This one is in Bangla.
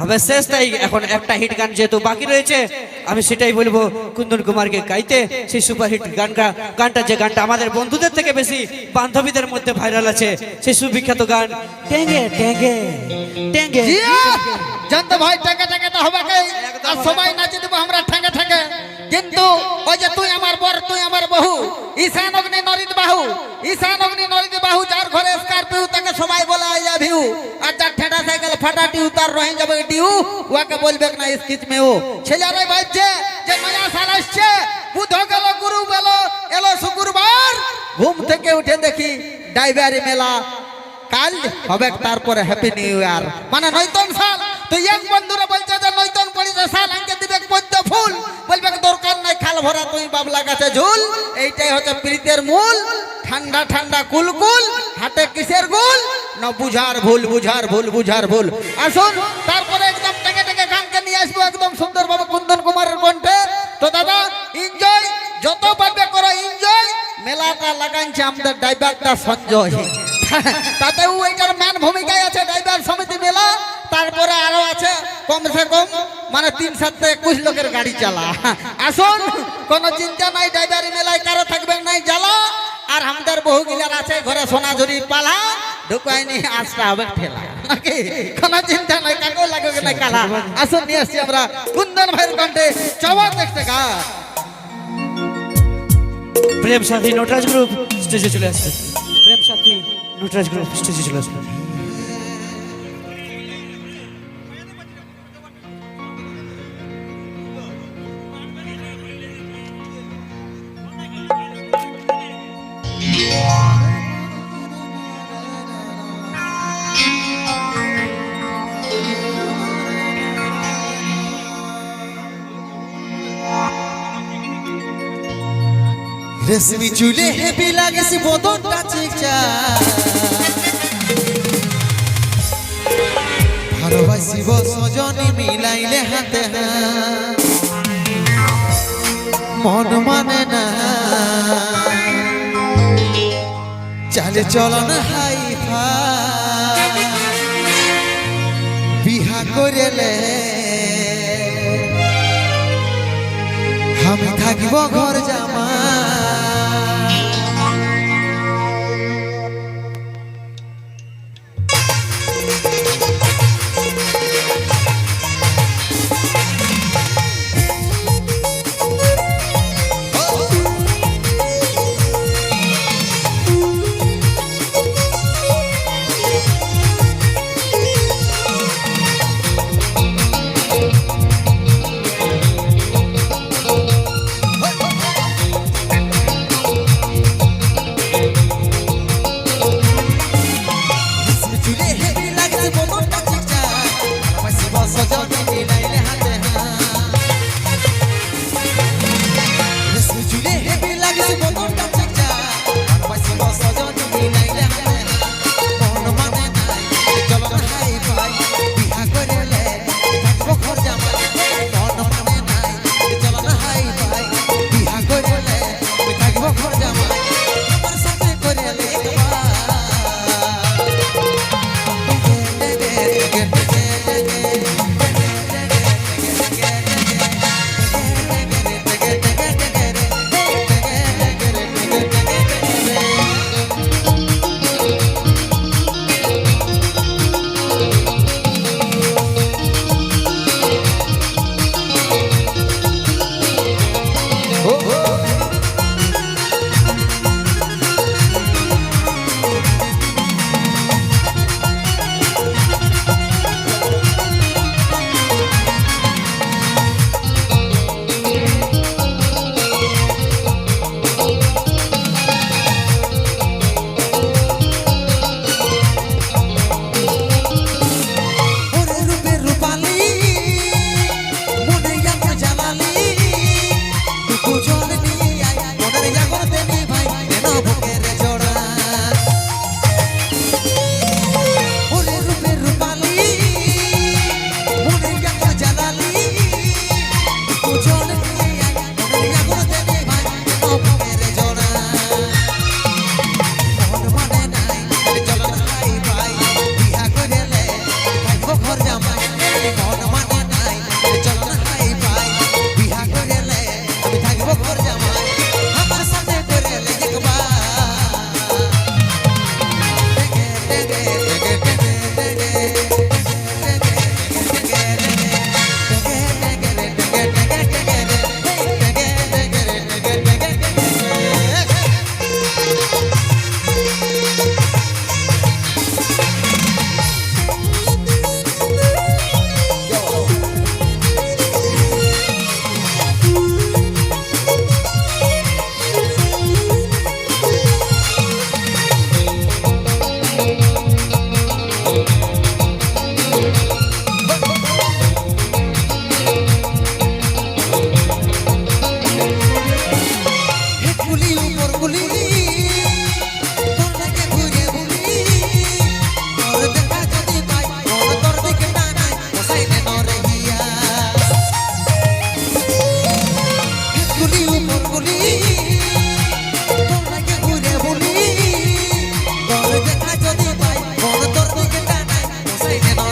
হবে শেষ তাই এখন একটা হিট গান যেহেতু বাকি রয়েছে আমি সেটাই বলব কুন্দন কুমারকে গাইতে সেই সুপার হিট গান গানটা যে গানটা আমাদের বন্ধুদের থেকে বেশি বান্ধবীদের মধ্যে ভাইরাল আছে সেই সুবিখ্যাত গান টেঙ্গে টেঙ্গে টেঙ্গে জিয়া! জানতো ভাই ঠেকে তো হবে কে? আর সবাই নাচে দেবো আমরা ঠেকে ঠেকে কিন্তু ওই যে তুই আমার বর তুই আমার বহু ঈশান অগ্নি নরিত বাহু ঈশান অগ্নি নরিত বাহু যার ঘরে স্করপিও আর যার ঠেডা সাইকেল ফাটা টিউ, তার রহে যাবে ডিউ ওকে বলবে না স্কিচ মে ও ছেলেরাই ভাবছে যে নয়া সাল আসছে বুধ গেল, গুরু গেল, এলো শুক্রবার। ঘুম থেকে উঠে দেখি ডাইভারি মেলা। কাল হবে তারপরে হ্যাপি নিউ ইয়ার। মানে নৈতন সাল। তো এক বন্ধুরা বলছে যে, নৈতন পড়িছে সাল, আঙ্কে দিবে পদ্য ফুল। বলবে দরকার নাই, খাল ভরা তুই বাবলা গাছে ঝুল। এইটাই হচ্ছে প্রীতের মূল। ঠান্ডা ঠান্ডা, কুলকুল। হাতে কিসের গুল? না বুঝার ভুল বুঝার ভুল বুঝার ভুল। আসুন তারপরে একদম টেকে টেকে গানকে নিয়ে আসব একদম সুন্দরভাবে কুন্দন কুমারের কণ্ঠে। তো দাদা এনজয় যত পারবে করো এনজয় মেলাটা লাগাইছে আমাদের ড্রাইভারটা সঞ্জয়। তাতেও এইটার ম্যান ভূমিকায় আছে ড্রাইভার সমিতি মেলা। তারপরে আরও আছে, কমসে কম মানে তিন সাত একুশ লোকের গাড়ি চালা। আসুন কোনো চিন্তা নাই, ড্রাইভারি মেলায় কারও থাকবে নাই জ্বালা। আর আমাদের বহু গিলার আছে, ঘরে সোনাঝুরি পালা। ঢুকায়নি আসটা হবে ঠেলা নাকি? কোনো চিন্তা নাই কাকেও লাগবে না কালা আসুন, নিয়ে আসছি আমরা কুন্দন ভাইয়ের কণ্ঠে চমক দেখতে প্রেম সাথী, নটরাজ গ্রুপ স্টেজে চলে আসবে প্রেম সাথী, নটরাজ গ্রুপ স্টেজে চলে আসবে। রেশমি চুলে হেভি লাগেছি বদনটা চিকচা ভালোবাসিব সজনী মিলাইলে হাতে মন মানে না। চালে চলন হাই বিহা করেলে। আমি থাকিব ঘর। yeah. everybody.